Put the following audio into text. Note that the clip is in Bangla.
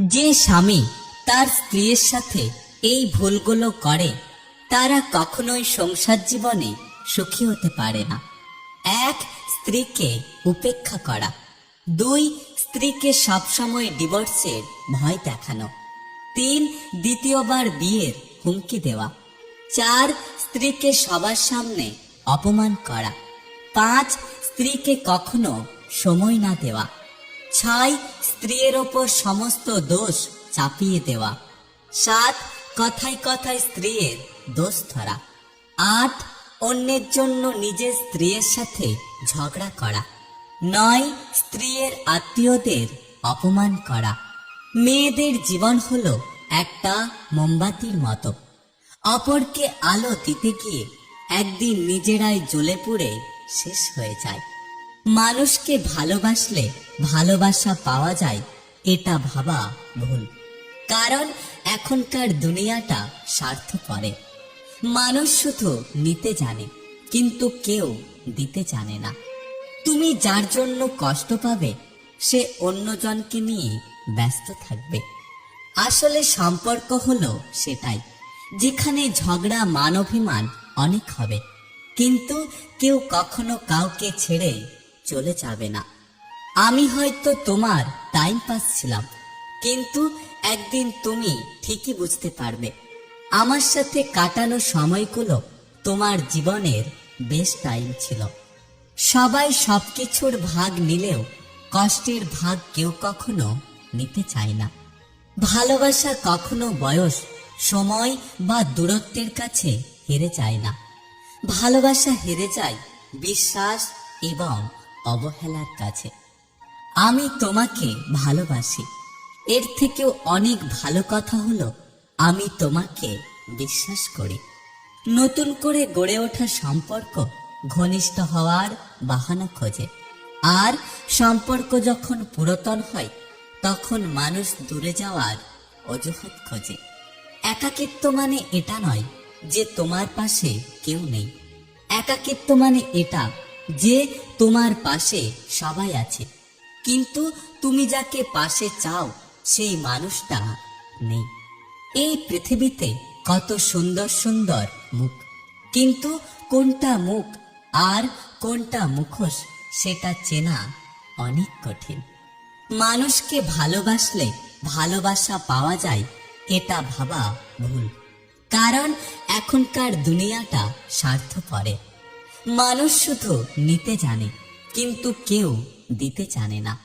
যে স্বামী তার স্ত্রীর সাথে এই ভুলগুলো করে, তারা কখনোই সংসার জীবনে সুখী হতে পারে না। এক, স্ত্রীকে উপেক্ষা করা। দুই, স্ত্রীকে সবসময় ডিভোর্সের ভয় দেখানো। তিন, দ্বিতীয়বার বিয়ের হুমকি দেওয়া। চার, স্ত্রীকে সবার সামনে অপমান করা। পাঁচ, স্ত্রীকে কখনো সময় না দেওয়া। ছয় স্ত্রীর ওপর সমস্ত দোষ চাপিয়ে দেওয়া। সাত, কথায় কথায় স্ত্রীর দোষ ধরা। আট, অন্যের জন্য নিজের স্ত্রীর সাথে ঝগড়া করা। নয়, স্ত্রীর আত্মীয়দের অপমান করা। মেয়েদের জীবন হলো একটা মোমবাতির মতো। অপরকে আলো দিতে গিয়ে একদিন নিজেরাই জ্বলে পুড়ে শেষ হয়ে যায়। মানুষকে ভালোবাসলে ভালোবাসা পাওয়া যায়, এটা ভাবা ভুল। কারণ এখনকার দুনিয়াটা স্বার্থ করে মানুষ শুধু নিতে জানে, কিন্তু কেউ দিতে জানে না। তুমি যার জন্য কষ্ট পাবে, সে অন্যজনকে নিয়ে ব্যস্ত থাকবে। আসলে সম্পর্ক হলো সেটাই, যেখানে ঝগড়া মান অভিমান অনেক হবে। কিন্তু কেউ কখনো কাউকে ছেড়ে চলে যাবে না। আমি হয়তো তোমার টাইম পাস ছিলাম, কিন্তু একদিন তুমি ঠিকই বুঝতে পারবে। আমার সাথে কাটানো সময়গুলো তোমার জীবনের বেশ টাইম ছিল। সবাই সবকিছুর ভাগ নিলেও কষ্টের ভাগ কেউ কখনো নিতে চায় না। ভালোবাসা কখনো বয়স, সময় বা দূরত্বের কাছে হেরে যায় না। ভালোবাসা হেরে যায় বিশ্বাস এবং অবহেলার কাছে। আমি তোমাকে ভালোবাসি। এর থেকেও অনেক ভালো কথা হলো, আমি তোমাকে বিশ্বাস করি। নতুন করে গড়ে ওঠা সম্পর্ক ঘনিষ্ঠ হওয়ার বাহানা খোঁজে। আর সম্পর্ক যখন পুরাতন হয়, তখন মানুষ দূরে যাওয়ার অজুহাত খোঁজে। একাকিত্ব মানে এটা নয় যে তোমার পাশে কেউ নেই। একাকিত্ব মানে এটা যে তোমার পাশে সবাই আছে। কিন্তু তুমি যাকে পাশে চাও, সেই মানুষটা নেই। এই পৃথিবীতে কত সুন্দর সুন্দর মুখ। কিন্তু কোনটা মুখ আর কোনটা মুখোশ, সেটা চেনা অনেক কঠিন। মানুষকে ভালোবাসলে ভালোবাসা পাওয়া যায়, এটা ভাবা ভুল। কারণ এখনকার দুনিয়াটা স্বার্থ পরে মানুষ শুধু নিতে জানে কিন্তু কেউ দিতে জানে না।